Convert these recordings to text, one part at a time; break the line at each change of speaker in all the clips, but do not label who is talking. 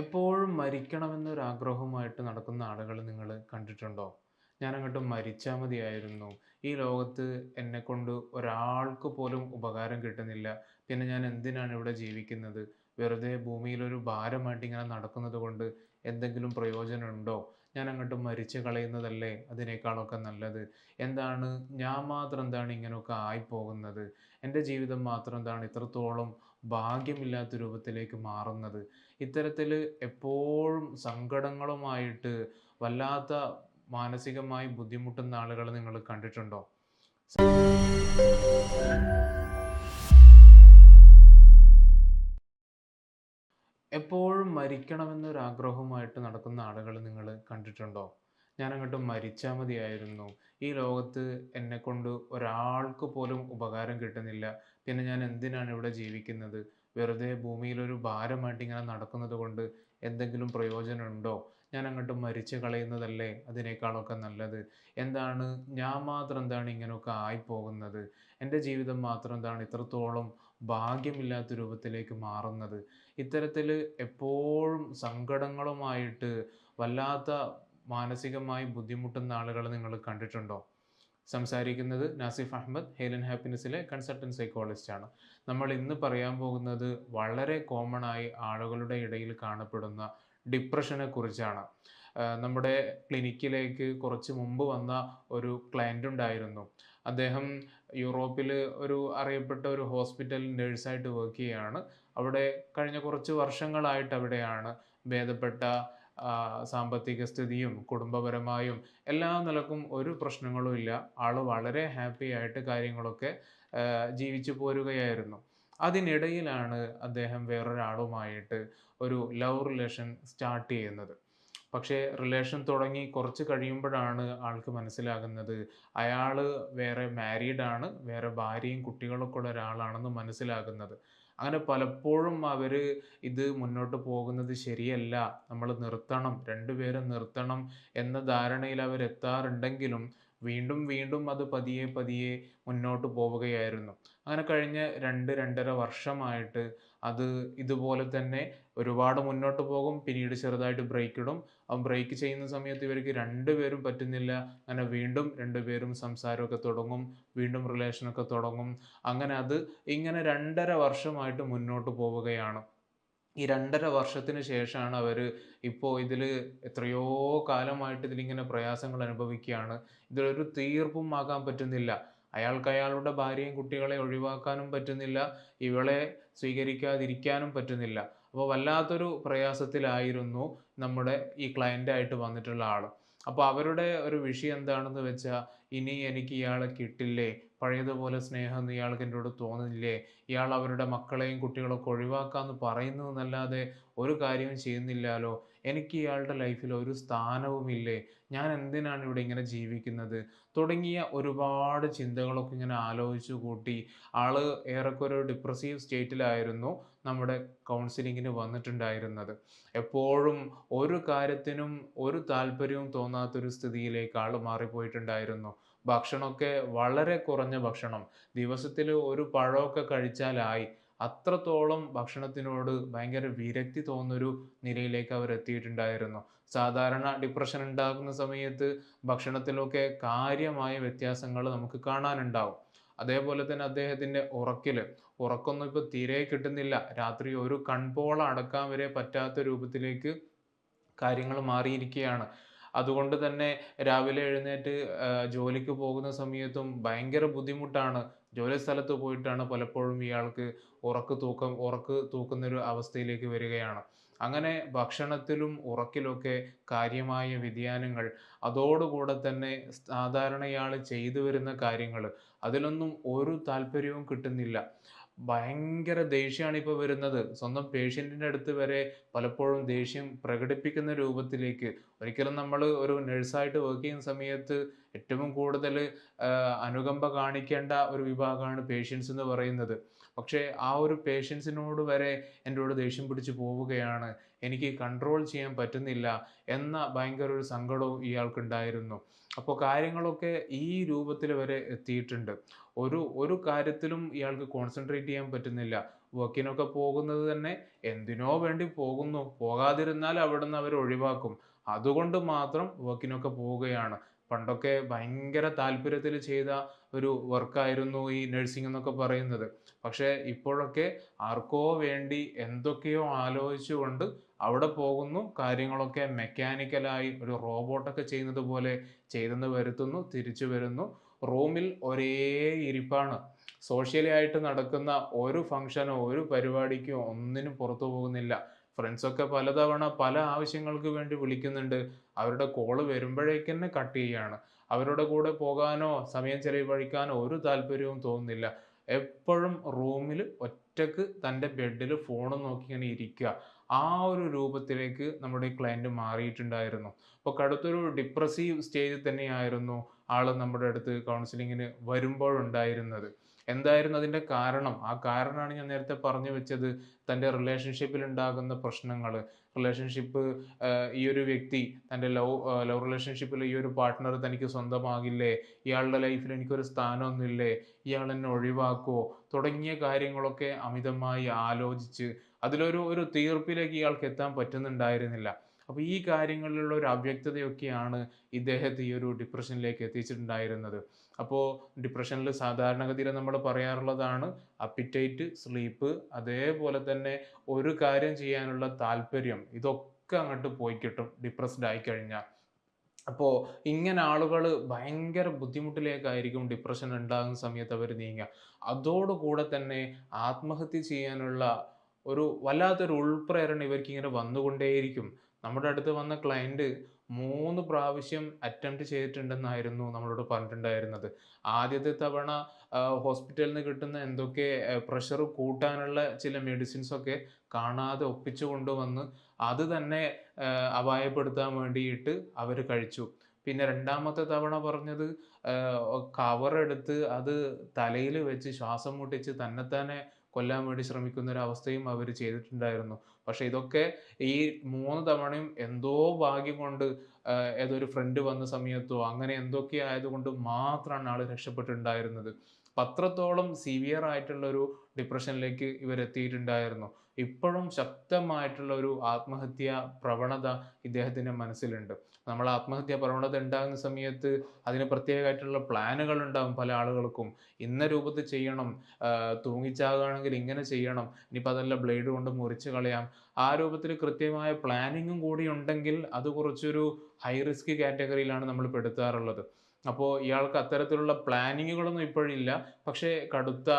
എപ്പോഴും മരിക്കണമെന്നൊരാഗ്രഹവുമായിട്ട് നടക്കുന്ന ആളുകൾ നിങ്ങൾ കണ്ടിട്ടുണ്ടോ? ഞാൻ അങ്ങോട്ട് മരിച്ചാൽ മതിയായിരുന്നു. ഈ ലോകത്ത് എന്നെക്കൊണ്ട് ഒരാൾക്ക് പോലും ഉപകാരം കിട്ടുന്നില്ല. പിന്നെ ഞാൻ എന്തിനാണ് ഇവിടെ ജീവിക്കുന്നത്? വെറുതെ ഭൂമിയിലൊരു ഭാരമായിട്ട് ഇങ്ങനെ നടക്കുന്നത് കൊണ്ട് എന്തെങ്കിലും പ്രയോജനമുണ്ടോ? ഞാനങ്ങട്ട് മരിച്ചു കളയുന്നതല്ലേ അതിനേക്കാളൊക്കെ നല്ലത്. എന്താണ് ഞാൻ മാത്രം എന്താണ് ഇങ്ങനെയൊക്കെ ആയിപ്പോകുന്നത്? എന്റെ ജീവിതം മാത്രം എന്താണ് ഇത്രത്തോളം ഭാഗ്യമില്ലാത്ത രൂപത്തിലേക്ക് മാറുന്നത്? ഇത്തരത്തിൽ എപ്പോഴും സങ്കടങ്ങളുമായിട്ട് വല്ലാത്ത മാനസികമായി ബുദ്ധിമുട്ടുന്ന ആളുകൾ നിങ്ങൾ കണ്ടിട്ടുണ്ടോ? എപ്പോഴും മരിക്കണമെന്നൊരാഗ്രഹവുമായിട്ട് നടക്കുന്ന ആളുകൾ നിങ്ങൾ കണ്ടിട്ടുണ്ടോ? ഞാൻ അങ്ങോട്ട് മരിച്ചാൽ മതിയായിരുന്നു. ഈ ലോകത്ത് എന്നെക്കൊണ്ട് ഒരാൾക്ക് പോലും ഉപകാരം കിട്ടുന്നില്ല. പിന്നെ ഞാൻ എന്തിനാണ് ഇവിടെ ജീവിക്കുന്നത്? വെറുതെ ഭൂമിയിലൊരു ഭാരമായിട്ട് ഇങ്ങനെ നടക്കുന്നത് കൊണ്ട് എന്തെങ്കിലും പ്രയോജനമുണ്ടോ? ഞാൻ അങ്ങോട്ട് മരിച്ചു കളയുന്നതല്ലേ അതിനേക്കാളൊക്കെ നല്ലത്. എന്താണ് ഞാൻ മാത്രം എന്താണ് ഇങ്ങനെയൊക്കെ ആയിപ്പോകുന്നത്? എന്റെ ജീവിതം മാത്രം എന്താണ് ഇത്രത്തോളം ഭാഗ്യമില്ലാത്ത രൂപത്തിലേക്ക് മാറുന്നത്? ഇത്തരത്തിൽ എപ്പോഴും സങ്കടങ്ങളുമായിട്ട് വല്ലാത്ത മാനസികമായി ബുദ്ധിമുട്ടുന്ന ആളുകളെ നിങ്ങൾ കണ്ടിട്ടുണ്ടോ? സംസാരിക്കുന്നത് നാസിഫ് അഹമ്മദ് ഹേലൻ ഹാപ്പിനെസ്സിലെ സൈക്കോളജിസ്റ്റ് ആണ്. നമ്മൾ ഇന്ന് പറയാൻ പോകുന്നത് വളരെ കോമൺ ആയി ആളുകളുടെ ഇടയിൽ കാണപ്പെടുന്ന ഡിപ്രഷനെ കുറിച്ചാണ്. നമ്മുടെ ക്ലിനിക്കിലേക്ക് കുറച്ച് മുമ്പ് വന്ന ഒരു ക്ലയന്റ് ഉണ്ടായിരുന്നു. അദ്ദേഹം യൂറോപ്പിൽ ഒരു അറിയപ്പെട്ട ഒരു ഹോസ്പിറ്റൽ നേഴ്സായിട്ട് വർക്ക് ചെയ്യുകയാണ് അവിടെ കഴിഞ്ഞ കുറച്ച് വർഷങ്ങളായിട്ട് അവിടെയാണ്. ഭേദപ്പെട്ട സാമ്പത്തിക സ്ഥിതിയും കുടുംബപരമായും എല്ലാ നിലക്കും ഒരു പ്രശ്നങ്ങളും ഇല്ല. ആൾ വളരെ ഹാപ്പി ആയിട്ട് കാര്യങ്ങളൊക്കെ ജീവിച്ചു പോരുകയായിരുന്നു. അതിനിടയിലാണ് അദ്ദേഹം വേറൊരാളുമായിട്ട് ഒരു ലവ് റിലേഷൻ സ്റ്റാർട്ട് ചെയ്യുന്നത്. പക്ഷേ റിലേഷൻ തുടങ്ങി കുറച്ച് കഴിയുമ്പോഴാണ് ആൾക്ക് മനസ്സിലാകുന്നത് അയാൾ വേറെ മാരീഡ് ആണ്. വേറെ ഭാര്യയും കുട്ടികളൊക്കെ ഉള്ള ഒരാളാണെന്ന് മനസ്സിലാകുന്നത്. അങ്ങനെ പലപ്പോഴും അവർ ഇത് മുന്നോട്ട് പോകുന്നത് ശരിയല്ല. നമ്മൾ നിർത്തണം. രണ്ടുപേരും നിർത്തണം എന്ന ധാരണയിൽ അവർ എത്താറുണ്ടെങ്കിലും വീണ്ടും വീണ്ടും അത് പതിയെ പതിയെ മുന്നോട്ട് പോവുകയായിരുന്നു. അങ്ങനെ കഴിഞ്ഞ 2, 2 1/2 വർഷമായിട്ട് അത് ഇതുപോലെ തന്നെ ഒരുപാട് മുന്നോട്ട് പോകും. പിന്നീട് ചെറുതായിട്ട് ബ്രേക്ക് ഇടും. ബ്രേക്ക് ചെയ്യുന്ന സമയത്ത് ഇവർക്ക് രണ്ടുപേരും പറ്റുന്നില്ല. അങ്ങനെ വീണ്ടും രണ്ടുപേരും സംസാരമൊക്കെ തുടങ്ങും. വീണ്ടും റിലേഷനൊക്കെ തുടങ്ങും. അങ്ങനെ അത് ഇങ്ങനെ രണ്ടര വർഷമായിട്ട് മുന്നോട്ട് പോവുകയാണ്. ഈ 2 1/2 വർഷത്തിന് ശേഷമാണ് അവർ ഇപ്പോൾ ഇതിൽ എത്രയോ കാലമായിട്ട് ഇതിലിങ്ങനെ പ്രയാസങ്ങൾ അനുഭവിക്കുകയാണ്. ഇതിലൊരു തീർപ്പും ആകാൻ പറ്റുന്നില്ല. അയാൾക്ക് അയാളുടെ ഭാര്യയും കുട്ടികളെ ഒഴിവാക്കാനും പറ്റുന്നില്ല. ഇവളെ സ്വീകരിക്കാതിരിക്കാനും പറ്റുന്നില്ല. അപ്പോൾ വല്ലാത്തൊരു പ്രയാസത്തിലായിരുന്നു നമ്മുടെ ഈ ക്ലയന്റായിട്ട് വന്നിട്ടുള്ള ആൾ. അപ്പൊ അവരുടെ ഒരു വിഷയം എന്താണെന്ന് വെച്ചാൽ ഇനി എനിക്ക് ഇയാളെ കിട്ടില്ലേ? പഴയതുപോലെ സ്നേഹമൊന്നും ഇയാൾക്ക് എന്നോട് തോന്നുന്നില്ലേ? ഇയാൾ അവരുടെ മക്കളെയും കുട്ടികളൊക്കെ പറയുന്നു പറയുന്നുന്നല്ലാതെ ഒരു കാര്യവും ചെയ്യുന്നില്ലാലോ. എനിക്ക് ഇയാളുടെ ലൈഫിൽ ഒരു സ്ഥാനവുമില്ലേ? ഞാൻ എന്തിനാണ് ഇവിടെ ഇങ്ങനെ ജീവിക്കുന്നത്? തുടങ്ങിയ ഒരുപാട് ചിന്തകളൊക്കെ ഇങ്ങനെ ആലോചിച്ചു കൂട്ടി ആൾ ഏറെക്കുറെ ഒരു ഡിപ്രസീവ് സ്റ്റേറ്റിലായിരുന്നു നമ്മുടെ കൗൺസിലിങ്ങിന് വന്നിട്ടുണ്ടായിരുന്നത്. എപ്പോഴും ഒരു കാര്യത്തിനും ഒരു താല്പര്യവും തോന്നാത്തൊരു സ്ഥിതിയിലേക്ക് ആൾ മാറിപ്പോയിട്ടുണ്ടായിരുന്നു. ഭക്ഷണമൊക്കെ വളരെ കുറഞ്ഞ ഭക്ഷണം. ദിവസത്തിൽ ഒരു പഴമൊക്കെ കഴിച്ചാലായി. അത്രത്തോളം ഭക്ഷണത്തിനോട് ഭയങ്കര വിരക്തി തോന്നുന്നൊരു നിലയിലേക്ക് അവർ എത്തിയിട്ടുണ്ടായിരുന്നു. സാധാരണ ഡിപ്രഷൻ ഉണ്ടാകുന്ന സമയത്ത് ഭക്ഷണത്തിലൊക്കെ കാര്യമായ വ്യത്യാസങ്ങൾ നമുക്ക് കാണാനുണ്ടാവും. അതേപോലെ തന്നെ അദ്ദേഹത്തിന്റെ ഉറക്കിൽ ഉറക്കൊന്നും ഇപ്പൊ തീരെ കിട്ടുന്നില്ല. രാത്രി ഒരു കൺപോള അടക്കാൻ വരെ പറ്റാത്ത രൂപത്തിലേക്ക് കാര്യങ്ങൾ മാറിയിരിക്കുകയാണ്. അതുകൊണ്ട് തന്നെ രാവിലെ എഴുന്നേറ്റ് ജോലിക്ക് പോകുന്ന സമയത്തും ഭയങ്കര ബുദ്ധിമുട്ടാണ്. ജോലി സ്ഥലത്ത് പോയിട്ടാണ് പലപ്പോഴും ഇയാൾക്ക് ഉറക്ക് തൂക്കം ഉറക്ക് തൂക്കുന്നൊരു അവസ്ഥയിലേക്ക് വരികയാണ്. അങ്ങനെ ഭക്ഷണത്തിലും ഉറക്കിലൊക്കെ കാര്യമായ വ്യതിയാനങ്ങൾ. അതോടുകൂടെ തന്നെ സാധാരണയാൾ ചെയ്തു വരുന്ന കാര്യങ്ങൾ അതിലൊന്നും ഒരു താല്പര്യവും കിട്ടുന്നില്ല. ഭയങ്കര ദേഷ്യമാണ് ഇപ്പോൾ വരുന്നത്. സ്വന്തം പേഷ്യന്റിന്റെ അടുത്ത് വരെ പലപ്പോഴും ദേഷ്യം പ്രകടിപ്പിക്കുന്ന രൂപത്തിലേക്ക് ഒരിക്കലും നമ്മൾ ഒരു നഴ്സായിട്ട് വർക്ക് ചെയ്യുന്ന സമയത്ത് ഏറ്റവും കൂടുതൽ അനുകമ്പ കാണിക്കേണ്ട ഒരു വിഭാഗമാണ് പേഷ്യൻസ് എന്ന് പറയുന്നത്. പക്ഷേ ആ ഒരു പേഷ്യൻസിനോട് വരെ എന്നോട് ദേഷ്യം പിടിച്ച് പോവുകയാണ്. എനിക്ക് കൺട്രോൾ ചെയ്യാൻ പറ്റുന്നില്ല എന്ന ഭയങ്കര ഒരു സങ്കടവും ഇയാൾക്കുണ്ടായിരുന്നു. അപ്പോൾ കാര്യങ്ങളൊക്കെ ഈ രൂപത്തിൽ വരെ എത്തിയിട്ടുണ്ട്. ഒരു ഒരു കാര്യത്തിലും ഇയാൾക്ക് കോൺസെൻട്രേറ്റ് ചെയ്യാൻ പറ്റുന്നില്ല. വർക്കിനൊക്കെ പോകുന്നത് തന്നെ എന്തിനോ വേണ്ടി പോകുന്നു പോകാതിരുന്നാൽ അവിടുന്ന് അവർ ഒഴിവാക്കും അതുകൊണ്ട് മാത്രം വർക്കിനൊക്കെ പോവുകയാണ് പണ്ടൊക്കെ ഭയങ്കര താല്പര്യത്തിൽ ചെയ്ത ഒരു വർക്കായിരുന്നു ഈ നഴ്സിംഗ് എന്നൊക്കെ പറയുന്നത്. പക്ഷേ ഇപ്പോഴൊക്കെ ആർക്കോ വേണ്ടി എന്തൊക്കെയോ ആലോചിച്ചുകൊണ്ട് അവിടെ പോകുന്നു കാര്യങ്ങളൊക്കെ മെക്കാനിക്കലായി ഒരു റോബോട്ടൊക്കെ ചെയ്യുന്നത് പോലെ ചെയ്തെന്ന് വരുത്തുന്നു തിരിച്ചു വരുന്നു. റൂമിൽ ഒരേ ഇരിപ്പാണ്. സോഷ്യലി ആയിട്ട് നടക്കുന്ന ഒരു ഫംഗ്ഷനോ ഒരു പരിപാടിക്കോ ഒന്നിനും പുറത്തു പോകുന്നില്ല. ഫ്രണ്ട്സൊക്കെ പലതവണ പല ആവശ്യങ്ങൾക്ക് വേണ്ടി വിളിക്കുന്നുണ്ട്. അവരുടെ കോൾ വരുമ്പോഴേക്ക് തന്നെ കട്ട് ചെയ്യാണ്. അവരുടെ കൂടെ പോകാനോ സമയം ചെലവഴിക്കാനോ ഒരു താല്പര്യവും തോന്നുന്നില്ല. എപ്പോഴും റൂമിൽ ഒറ്റയ്ക്ക് തന്റെ ബെഡിൽ ഫോൺ നോക്കി ഇങ്ങനെ ഇരിക്കുക. ആ ഒരു രൂപത്തിലേക്ക് നമ്മുടെ ക്ലയന്റ് മാറിയിട്ടുണ്ടായിരുന്നു. അപ്പോൾ കടുത്തൊരു ഡിപ്രസീവ് സ്റ്റേജിൽ തന്നെയായിരുന്നു ആൾ നമ്മുടെ അടുത്ത് കൗൺസിലിങ്ങിന് വരുമ്പോഴുണ്ടായിരുന്നത്. എന്തായിരുന്നു അതിന്റെ കാരണം? ആ കാരണമാണ് ഞാൻ നേരത്തെ പറഞ്ഞു വെച്ചത്. തന്റെ റിലേഷൻഷിപ്പിൽ ഉണ്ടാകുന്ന പ്രശ്നങ്ങൾ റിലേഷൻഷിപ്പ് ഈ ഒരു വ്യക്തി തന്റെ ലവ് ലവ് റിലേഷൻഷിപ്പിൽ ഈ ഒരു പാർട്ട്ണർ തനിക്ക് സ്വന്തമാകില്ലേ? ഇയാളുടെ ലൈഫിൽ എനിക്കൊരു സ്ഥാനമൊന്നുമില്ലേ? ഇയാൾ എന്നെ ഒഴിവാക്കുമോ തുടങ്ങിയ കാര്യങ്ങളൊക്കെ അമിതമായി ആലോചിച്ച് അതിലൊരു ഒരു തീർപ്പിലേക്ക് ഇയാൾക്ക് എത്താൻ പറ്റുന്നുണ്ടായിരുന്നില്ല. അപ്പോൾ ഈ കാര്യങ്ങളിലുള്ള ഒരു അവ്യക്തതയൊക്കെയാണ് ഇദ്ദേഹത്തെ ഈ ഒരു ഡിപ്രഷനിലേക്ക് എത്തിച്ചിട്ടുണ്ടായിരുന്നത്. അപ്പോൾ ഡിപ്രഷനിൽ സാധാരണഗതിയിൽ നമ്മൾ പറയാറുള്ളതാണ് അപ്പിറ്റൈറ്റ് സ്ലീപ്പ് അതേപോലെ തന്നെ ഒരു കാര്യം ചെയ്യാനുള്ള താല്പര്യം. ഇതൊക്കെ അങ്ങോട്ട് പോയി കിട്ടും ഡിപ്രസ്ഡ് ആയി കഴിഞ്ഞാൽ അപ്പോൾ ഇങ്ങനെ ആളുകൾ ഭയങ്കര ബുദ്ധിമുട്ടിലേക്കായിരിക്കും ഡിപ്രഷൻ ഉണ്ടാകുന്ന സമയത്ത് അവർ നീങ്ങുക അതോടുകൂടെ തന്നെ ആത്മഹത്യ ചെയ്യാനുള്ള ഒരു വല്ലാത്തൊരു ഉൾപ്രേരണ ഇവർക്ക് ഇങ്ങനെ വന്നുകൊണ്ടേയിരിക്കും. നമ്മുടെ അടുത്ത് വന്ന ക്ലയന്റ് മൂന്ന് പ്രാവശ്യം അറ്റംപ്റ്റ് ചെയ്തിട്ടുണ്ടെന്നായിരുന്നു നമ്മളോട് പറഞ്ഞിട്ടുണ്ടായിരുന്നത്. ആദ്യത്തെ തവണ ഹോസ്പിറ്റലിൽ നിന്ന് കിട്ടുന്ന എന്തൊക്കെ പ്രഷർ കൂട്ടാനുള്ള ചില മെഡിസിൻസ് ഒക്കെ കാണാതെ ഒപ്പിച്ചു കൊണ്ടുവന്ന് അത് തന്നെ അപായപ്പെടുത്താൻ വേണ്ടിയിട്ട് അവർ കഴിച്ചു. പിന്നെ രണ്ടാമത്തെ തവണ പറഞ്ഞത് കവറെടുത്ത് അത് തലയിൽ വെച്ച് ശ്വാസം മുട്ടിച്ച് തന്നെത്താനെ കൊല്ലാൻ വേണ്ടി ശ്രമിക്കുന്ന ഒരു അവസ്ഥയും അവർ ചെയ്തിട്ടുണ്ടായിരുന്നു. പക്ഷെ ഇതൊക്കെ ഈ മൂന്ന് തവണയും എന്തോ ഭാഗ്യം കൊണ്ട് ഏതൊരു ഫ്രണ്ട് വന്ന സമയത്തോ അങ്ങനെ എന്തൊക്കെ ആയതുകൊണ്ട് മാത്രമാണ് ആൾ രക്ഷപ്പെട്ടിട്ടുണ്ടായിരുന്നത്. പത്രത്തോളം സിവിയർ ആയിട്ടുള്ള ഒരു ഡിപ്രഷനിലേക്ക് ഇവർ എത്തിയിട്ടുണ്ടായിരുന്നു ഇപ്പോഴും ശക്തമായിട്ടുള്ള ഒരു ആത്മഹത്യ പ്രവണത ഇദ്ദേഹത്തിന്റെ മനസ്സിലുണ്ട്. നമ്മൾ ആത്മഹത്യ പ്രവണത ഉണ്ടാകുന്ന സമയത്ത് അതിന് പ്രത്യേകമായിട്ടുള്ള പ്ലാനുകൾ ഉണ്ടാകും പല ആളുകൾക്കും. ഇന്ന രൂപത്തിൽ ചെയ്യണം തൂങ്ങിച്ചാകുകയാണെങ്കിൽ ഇങ്ങനെ ചെയ്യണം ഇനിയിപ്പോൾ അതല്ല ബ്ലേഡ് കൊണ്ട് മുറിച്ച് കളയാം. ആ രൂപത്തിൽ കൃത്യമായ പ്ലാനിങ്ങും കൂടി ഉണ്ടെങ്കിൽ അത് കുറച്ചൊരു ഹൈ റിസ്ക് കാറ്റഗറിയിലാണ് നമ്മൾ പെടുത്താറുള്ളത് അപ്പോൾ ഇയാൾക്ക് അത്തരത്തിലുള്ള പ്ലാനിങ്ങുകളൊന്നും ഇപ്പോഴില്ല. പക്ഷേ കടുത്ത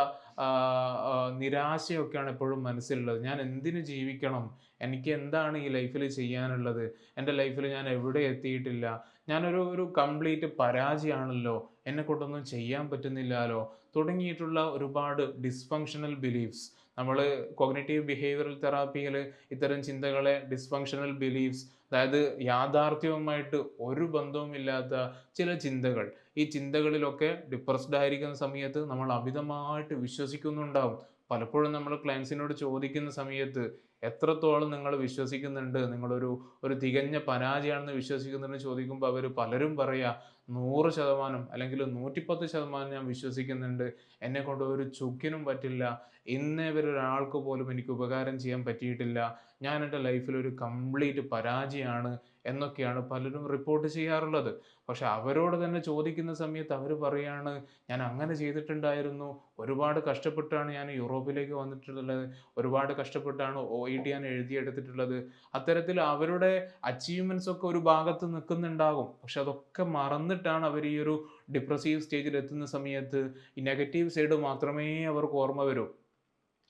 നിരാശയൊക്കെയാണ് എപ്പോഴും മനസ്സിലുള്ളത്. ഞാൻ എന്തിനു ജീവിക്കണം? എനിക്ക് എന്താണ് ഈ ലൈഫിൽ ചെയ്യാനുള്ളത്? എന്റെ ലൈഫിൽ ഞാൻ എവിടെ എത്തിയിട്ടില്ല? ഞാനൊരു ഒരു കംപ്ലീറ്റ് പരാജയമാണല്ലോ എന്നെ കൊണ്ടൊന്നും ചെയ്യാൻ പറ്റുന്നില്ലല്ലോ? തുടങ്ങിയിട്ടുള്ള ഒരുപാട് ഡിസ്ഫങ്ഷണൽ ബിലീഫ്സ് നമ്മൾ കോഗ്നേറ്റീവ് ബിഹേവിയറൽ തെറാപ്പിയിൽ ഇത്തരം ചിന്തകളെ ഡിസ്ഫങ്ഷണൽ ബിലീഫ്സ് അതായത് യാഥാർത്ഥ്യവുമായിട്ട് ഒരു ബന്ധവുമില്ലാത്ത ചില ചിന്തകൾ ഈ ചിന്തകളിലൊക്കെ ഡിപ്രസ്ഡ് ആയിരിക്കുന്ന സമയത്ത് നമ്മൾ അമിതമായിട്ട് വിശ്വസിക്കുന്നുണ്ടാവും. പലപ്പോഴും നമ്മൾ ക്ലയൻസിനോട് ചോദിക്കുന്ന സമയത്ത് എത്രത്തോളം നിങ്ങൾ വിശ്വസിക്കുന്നുണ്ട്? നിങ്ങളൊരു ഒരു തികഞ്ഞ പരാജയമാണെന്ന് വിശ്വസിക്കുന്നുണ്ടെന്ന് ചോദിക്കുമ്പോൾ അവർ പലരും പറയുക നൂറ് ശതമാനം അല്ലെങ്കിൽ നൂറ്റിപ്പത്ത് ശതമാനം ഞാൻ വിശ്വസിക്കുന്നുണ്ട്. എന്നെ കൊണ്ട് ഒരു ചുക്കിനും പറ്റില്ല. ഇന്നേ വരെ ഒരാൾക്ക് പോലും എനിക്ക് ഉപകാരം ചെയ്യാൻ പറ്റിയിട്ടില്ല. ഞാൻ എന്റെ ലൈഫിൽ ഒരു കംപ്ലീറ്റ് പരാജയമാണ് എന്നൊക്കെയാണ് പലരും റിപ്പോർട്ട് ചെയ്യാറുള്ളത്. പക്ഷെ അവരോട് തന്നെ ചോദിക്കുന്ന സമയത്ത് അവർ പറയാണ് ഞാൻ അങ്ങനെ ചെയ്തിട്ടുണ്ടായിരുന്നു. ഒരുപാട് കഷ്ടപ്പെട്ടാണ് ഞാൻ യൂറോപ്പിലേക്ക് വന്നിട്ടുള്ളത്. ഒരുപാട് കഷ്ടപ്പെട്ടാണ് ഒ ഇ ടി ഞാൻ എഴുതിയെടുത്തിട്ടുള്ളത്. അത്തരത്തിൽ അവരുടെ അച്ചീവ്മെന്റ്സ് ഒക്കെ ഒരു ഭാഗത്ത് നിൽക്കുന്നുണ്ടാകും. പക്ഷെ അതൊക്കെ മറന്നിട്ടാണ് അവർ ഈ ഒരു ഡിപ്രസീവ് സ്റ്റേജിൽ എത്തുന്ന സമയത്ത് ഈ നെഗറ്റീവ് സൈഡ് മാത്രമേ അവർക്ക് ഓർമ്മ വരൂ.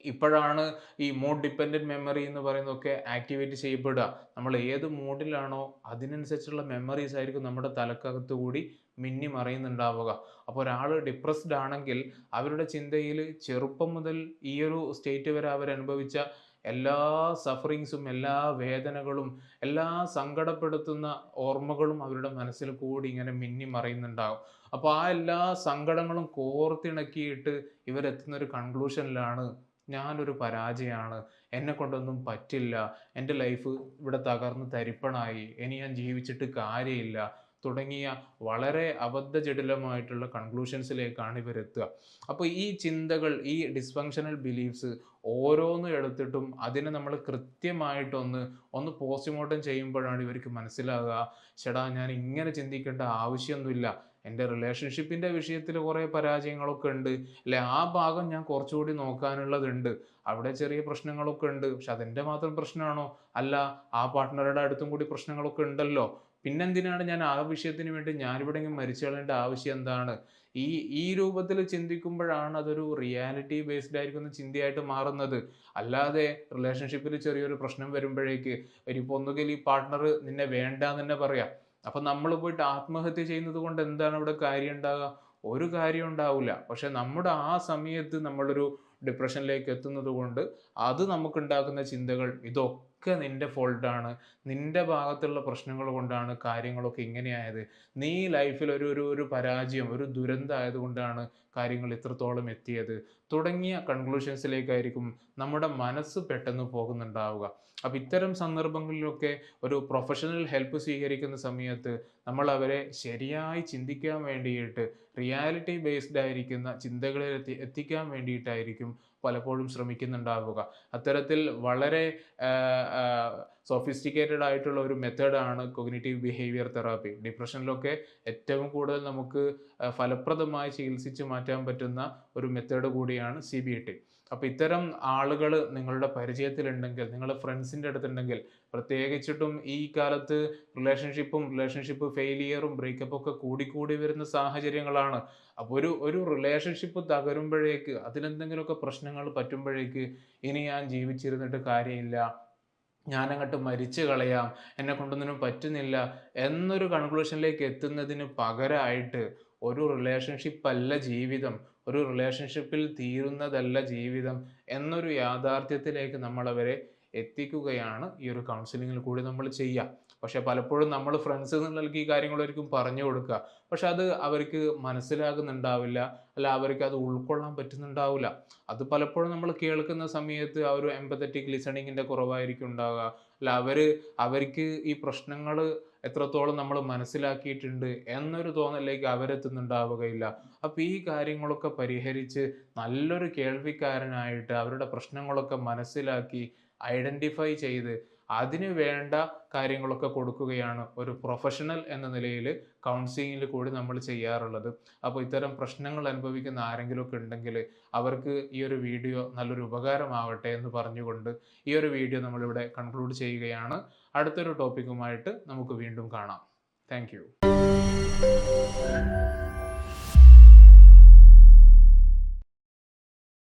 ഇപ്പോഴാണ് ഈ മോഡ് ഡിപ്പെൻഡന്റ് മെമ്മറി എന്ന് പറയുന്നതൊക്കെ ആക്ടിവേറ്റ് ചെയ്യപ്പെടുക. നമ്മൾ ഏത് മോഡിലാണോ അതിനനുസരിച്ചുള്ള മെമ്മറീസ് ആയിരിക്കും നമ്മുടെ തലക്കകത്ത് കൂടി മിന്നി മറയുന്നുണ്ടാവുക. അപ്പോൾ ഒരാൾ ഡിപ്രസ്ഡ് ആണെങ്കിൽ അവരുടെ ചിന്തയിൽ ചെറുപ്പം മുതൽ ഈ ഒരു സ്റ്റേറ്റ് വരെ അവരനുഭവിച്ച എല്ലാ സഫറിങ്സും എല്ലാ വേദനകളും എല്ലാ സങ്കടപ്പെടുത്തുന്ന ഓർമ്മകളും അവരുടെ മനസ്സിൽ കൂടി ഇങ്ങനെ മിന്നി മറയുന്നുണ്ടാകും. അപ്പോൾ ആ എല്ലാ സങ്കടങ്ങളും കോർത്തിണക്കിയിട്ട് ഇവരെത്തുന്ന ഒരു കൺക്ലൂഷനിലാണ് ഞാനൊരു പരാജയമാണ് എന്നെ കൊണ്ടൊന്നും പറ്റില്ല. എന്റെ ലൈഫ് ഇവിടെ തകർന്ന് തരിപ്പണായി. ഇനി ഞാൻ ജീവിച്ചിട്ട് കാര്യമില്ല. തുടങ്ങിയ വളരെ അബദ്ധജടിലമായിട്ടുള്ള കൺക്ലൂഷൻസിലേക്കാണ് ഇവരെത്തുക. അപ്പോൾ ഈ ചിന്തകൾ ഈ ഡിസ്ഫങ്ഷണൽ ബിലീഫ്സ് ഓരോന്നും എടുത്തിട്ടും അതിനെ നമ്മൾ കൃത്യമായിട്ടൊന്ന് ഒന്ന് പോസ്റ്റ്മോർട്ടം ചെയ്യുമ്പോഴാണ് ഇവർക്ക് മനസ്സിലാകുക. ചേടാ ഞാൻ ഇങ്ങനെ ചിന്തിക്കേണ്ട ആവശ്യമൊന്നുമില്ല. എന്റെ റിലേഷൻഷിപ്പിന്റെ വിഷയത്തിൽ കുറേ പരാജയങ്ങളൊക്കെ ഉണ്ട്. അല്ലെ? ആ ഭാഗം ഞാൻ കുറച്ചുകൂടി നോക്കാനുള്ളതുണ്ട്. അവിടെ ചെറിയ പ്രശ്നങ്ങളൊക്കെ ഉണ്ട്. പക്ഷെ അതെന്റെ മാത്രം പ്രശ്നമാണോ? അല്ല ആ പാർട്ട്ണറുടെ അടുത്തും കൂടി പ്രശ്നങ്ങളൊക്കെ ഉണ്ടല്ലോ. പിന്നെന്തിനാണ് ഞാൻ ആ വിഷയത്തിന് വേണ്ടി ഞാനിവിടെയെങ്കിലും മരിച്ചു കളയേണ്ട ആവശ്യം എന്താണ്? ഈ ഈ രൂപത്തിൽ ചിന്തിക്കുമ്പോഴാണ് അതൊരു റിയാലിറ്റി ബേസ്ഡ് ആയിരിക്കുന്ന ചിന്തയായിട്ട് മാറുന്നത്. അല്ലാതെ റിലേഷൻഷിപ്പിൽ ചെറിയൊരു പ്രശ്നം വരുമ്പോഴേക്ക് ഇനിയിപ്പോൾ ഒന്നുകിൽ ഈ പാർട്ട്ണർ നിന്നെ വേണ്ട എന്ന് തന്നെ പറയാം. അപ്പം നമ്മൾ പോയിട്ട് ആത്മഹത്യ ചെയ്യുന്നത് കൊണ്ട് എന്താണ് ഇവിടെ കാര്യം ഉണ്ടാകുക ഒരു കാര്യം ഉണ്ടാവില്ല. പക്ഷെ നമ്മുടെ ആ സമയത്ത് നമ്മളൊരു ഡിപ്രഷനിലേക്ക് എത്തുന്നത് കൊണ്ട് അത് നമുക്കുണ്ടാക്കുന്ന ചിന്തകൾ ഇതൊക്കെ നിന്റെ ഫോൾട്ടാണ്. നിന്റെ ഭാഗത്തുള്ള പ്രശ്നങ്ങൾ കൊണ്ടാണ് കാര്യങ്ങളൊക്കെ ഇങ്ങനെയായത്. നീ ലൈഫിൽ ഒരു ഒരു ഒരു പരാജയം ഒരു ദുരന്തം ആയതുകൊണ്ടാണ് കാര്യങ്ങൾ ഇത്രത്തോളം എത്തിയത്. തുടങ്ങിയ കൺക്ലൂഷൻസിലേക്കായിരിക്കും നമ്മുടെ മനസ്സ് പെട്ടെന്ന് പോകുന്നുണ്ടാവുക. അപ്പം ഇത്തരം സന്ദർഭങ്ങളിലൊക്കെ ഒരു പ്രൊഫഷണൽ ഹെൽപ്പ് സ്വീകരിക്കുന്ന സമയത്ത് നമ്മൾ അവരെ ശരിയായി ചിന്തിക്കാൻ വേണ്ടിയിട്ട് റിയാലിറ്റി ബേസ്ഡ് ആയിരിക്കുന്ന ചിന്തകളിൽ എത്തി എത്തിക്കാൻ വേണ്ടിയിട്ടായിരിക്കും പലപ്പോഴും ശ്രമിക്കുന്നുണ്ടാവുക. അത്തരത്തിൽ വളരെ സോഫിസ്റ്റിക്കേറ്റഡ് ആയിട്ടുള്ള ഒരു മെത്തേഡാണ് കൊഗ്നേറ്റീവ് ബിഹേവിയർ തെറാപ്പി ഡിപ്രഷനിലൊക്കെ ഏറ്റവും കൂടുതൽ നമുക്ക് ഫലപ്രദമായി ചികിത്സിച്ച് മാറ്റാൻ പറ്റുന്ന ഒരു മെത്തേഡ് കൂടിയാണ് സി ബി ടി അപ്പോൾ ഇത്തരം ആളുകൾ നിങ്ങളുടെ പരിചയത്തിലുണ്ടെങ്കിൽ നിങ്ങളുടെ ഫ്രണ്ട്സിന്റെ അടുത്തുണ്ടെങ്കിൽ പ്രത്യേകിച്ചിട്ടും ഈ കാലത്ത് റിലേഷൻഷിപ്പും റിലേഷൻഷിപ്പ് ഫെയിലിയറും ബ്രേക്കപ്പും ഒക്കെ കൂടിക്കൂടി വരുന്ന സാഹചര്യങ്ങളാണ്. അപ്പോൾ ഒരു ഒരു റിലേഷൻഷിപ്പ് തകരുമ്പോഴേക്ക് അതിലെന്തെങ്കിലുമൊക്കെ പ്രശ്നങ്ങൾ പറ്റുമ്പോഴേക്ക് ഇനി ഞാൻ ജീവിച്ചിരുന്നിട്ട് കാര്യമില്ല ഞാനങ്ങോട്ട് മരിച്ചു കളയാം എന്നെ കൊണ്ടൊന്നിനും പറ്റുന്നില്ല എന്നൊരു കൺക്ലൂഷനിലേക്ക് എത്തുന്നതിന് പകരമായിട്ട് ഒരു റിലേഷൻഷിപ്പ് അല്ല ജീവിതം. ഒരു റിലേഷൻഷിപ്പിൽ തീരുന്നതല്ല ജീവിതം എന്നൊരു യാഥാർത്ഥ്യത്തിലേക്ക് നമ്മൾ അവരെ എത്തിക്കുകയാണ് ഈ ഒരു കൗൺസിലിങ്ങിൽ കൂടി നമ്മൾ ചെയ്യുക. പക്ഷേ പലപ്പോഴും നമ്മൾ ഫ്രണ്ട്സ് എന്നുള്ള ഈ കാര്യങ്ങളായിരിക്കും പറഞ്ഞു കൊടുക്കുക. പക്ഷെ അത് അവർക്ക് മനസ്സിലാകുന്നുണ്ടാവില്ല. അല്ല അവർക്ക് അത് ഉൾക്കൊള്ളാൻ പറ്റുന്നുണ്ടാവില്ല. അത് പലപ്പോഴും നമ്മൾ കേൾക്കുന്ന സമയത്ത് ആ ഒരു എമ്പത്തറ്റിക് ലിസണിങ്ങിന്റെ കുറവായിരിക്കും ഉണ്ടാവുക. അല്ല അവർ അവർക്ക് ഈ പ്രശ്നങ്ങൾ എത്രത്തോളം നമ്മൾ മനസ്സിലാക്കിയിട്ടുണ്ട് എന്നൊരു തോന്നലിലേക്ക് അവരെത്തുന്നുണ്ടാവുകയില്ല. അപ്പോൾ ഈ കാര്യങ്ങളൊക്കെ പരിഹരിച്ച് നല്ലൊരു കേൾവിക്കാരനായിട്ട് അവരുടെ പ്രശ്നങ്ങളൊക്കെ മനസ്സിലാക്കി ഐഡന്റിഫൈ ചെയ്ത് അതിന് വേണ്ട കാര്യങ്ങളൊക്കെ കൊടുക്കുകയാണ് ഒരു പ്രൊഫഷണൽ എന്ന നിലയിൽ കൗൺസിലിങ്ങിൽ കൂടി നമ്മൾ ചെയ്യാറുള്ളത്. അപ്പോൾ ഇത്തരം പ്രശ്നങ്ങൾ അനുഭവിക്കുന്ന ആരെങ്കിലുമൊക്കെ ഉണ്ടെങ്കിൽ അവർക്ക് ഈ ഒരു വീഡിയോ നല്ലൊരു ഉപകാരമാവട്ടെ എന്ന് പറഞ്ഞുകൊണ്ട് ഈ ഒരു വീഡിയോ നമ്മളിവിടെ കൺക്ലൂഡ് ചെയ്യുകയാണ്. അടുത്തൊരു ടോപ്പിക്കുമായിട്ട് നമുക്ക് വീണ്ടും കാണാം. താങ്ക്